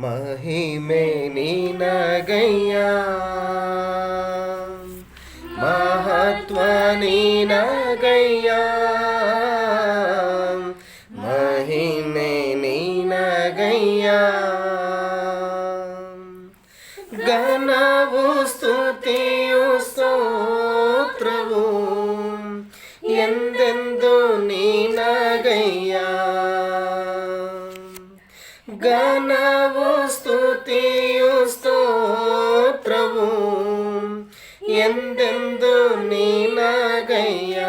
महिमे न गैया महत्वनी न गैया महिमे नीन गैया गाना ಘನವು ಸ್ತುತಿಯು ಸ್ತೋತ್ರವು ಎಂದೆಂದು ನಿನಗಯ್ಯ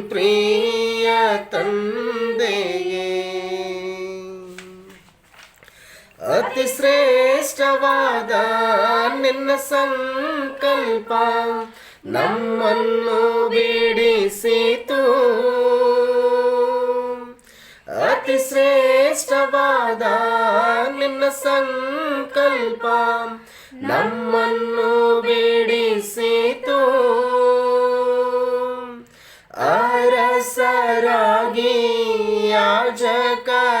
ಪ್ರಿಯ ತಂದೆಯೇ. ಅತಿ ಶ್ರೇಷ್ಠವಾದ ನಿನ್ನ ಸಂಕಲ್ಪ ನಮ್ಮನ್ನು ಬಿಡಿಸಿತು. ಅತಿ ಶ್ರೇಷ್ಠವಾದ ನಿನ್ನ ಸಂಕಲ್ಪ ನಮ್ಮನ್ನು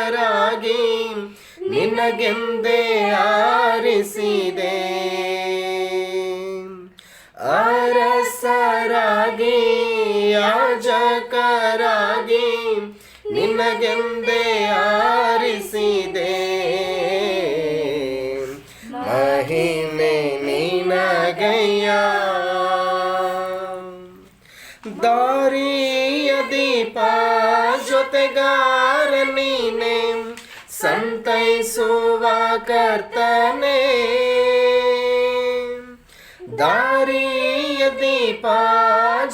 ಯಾಜಕರಾಗಿ ನಿನಗೆಂದೇ ಆರಿಸಿದೆ. ಅರಸರಾಗಿ ಯಾಜಕರಾಗಿ ನಿನಗೆಂದೇ ಆರಿಸಿದೆ. ಮಹಿಮೆ ನಿನಗಯ್ಯ ದಾರಿಯ ದೀಪ ಜೊತೆಗಾರ ನೀನೆ. ಸಂತೈಸುವ ಕರ್ತನೆ. ದಾರಿಯ ದೀಪ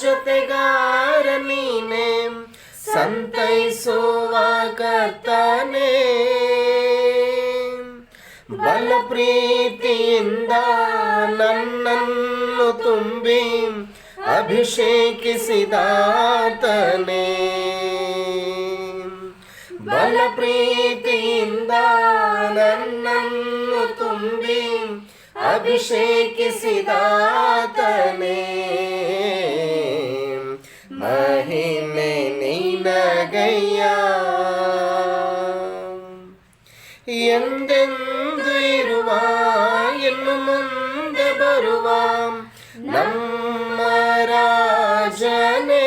ಜೊತೆಗಾರ ನೀನೆ ಸಂತೈಸುವ ಕರ್ತನೆ. ಬಲ ಪ್ರೀತಿಯಿಂದ ನನ್ನನ್ನು ತುಂಬಿ ಅಭಿಷೇಕಿಸಿದಾತನೇ. ಬಲ ಪ್ರೀತಿಯಿಂದ ನನ್ನನ್ನು ತುಂಬಿ ಅಭಿಷೇಕಿಸಿದಾತನೇ ಮಹಿಮೆ ನಿನಗಯ್ಯ ಎಂದೆಂದು ಇರುವ ಇನ್ನು ಮುಂದೆ ಬರುವ ನಮ್ಮ ರಾಜನೇ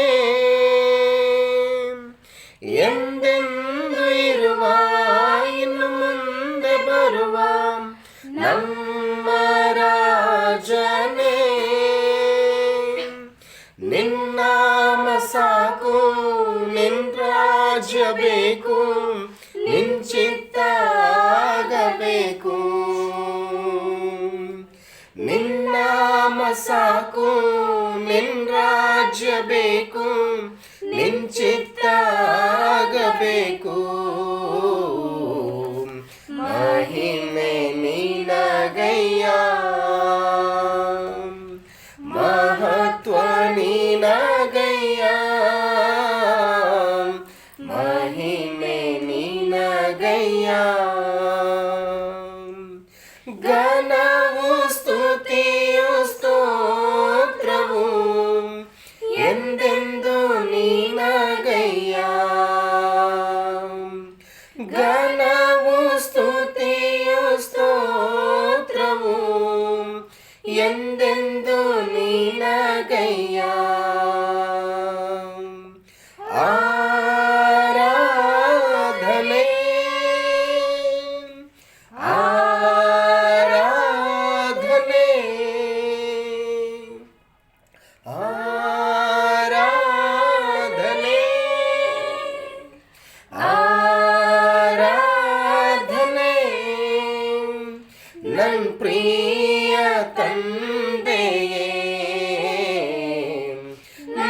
ರಾಜನೇ ನಿನ್ನಾಮ ಸಾಕು, ನಿನ್ ರಾಜ್ಯ ಬೇಕು, ನಿನ್ ಚಿತ್ತ ಆಗಬೇಕು. ನಿನ್ನಾಮ ಸಾಕು, ನಿನ್ ರಾಜ್ಯ ಬೇಕು, ನಿನ್ ಚಿತ್ತ ಆಗಬೇಕು.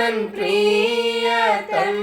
प्रियतम्